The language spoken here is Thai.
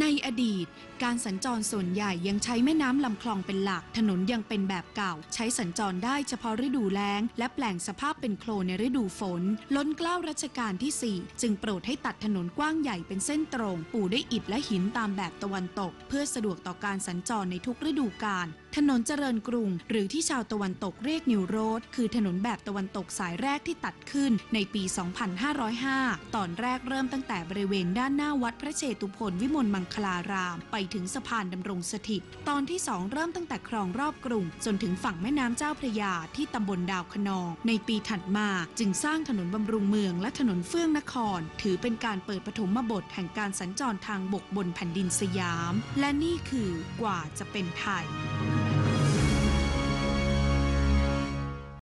ในอดีต การสัญจรส่วนใหญ่ยังใช้แม่น้ำลำคลองเป็นหลัก ถนนยังเป็นแบบเก่า ใช้สัญจรได้เฉพาะฤดูแล้ง และแปลงสภาพเป็นโคลนในฤดูฝน ล้นเกล้ารัชกาลที่ 4 จึงโปรดให้ตัดถนนกว้างใหญ่เป็นเส้นตรง ปูด้วยอิฐและหินตามแบบตะวันตก เพื่อสะดวกต่อการสัญจรในทุกฤดูกาล ถนนเจริญกรุง หรือที่ชาวตะวันตกเรียกนิวโรดคือถนนแบบตะวันตกสายแรกที่ตัดขึ้นในปี 2505 ตอนแรกเริ่มตั้งแต่บริเวณด้านหน้าวัดพระเชตุพนวิมลมังคลาราม ไปถึงสะพานดำรงสถิต ตอนที่ 2 เริ่มตั้งแต่คลองรอบกรุง จนถึงฝั่งแม่น้ำเจ้าพระยาที่ตำบลดาวคะนอง ในปีถัดมาจึงสร้างถนนบำรุงเมืองและถนนเฟื่องนคร ถือเป็นการเปิดปฐมบทแห่งการสัญจรทางบกบนแผ่นดินสยาม และนี่คือกว่าจะเป็นไทย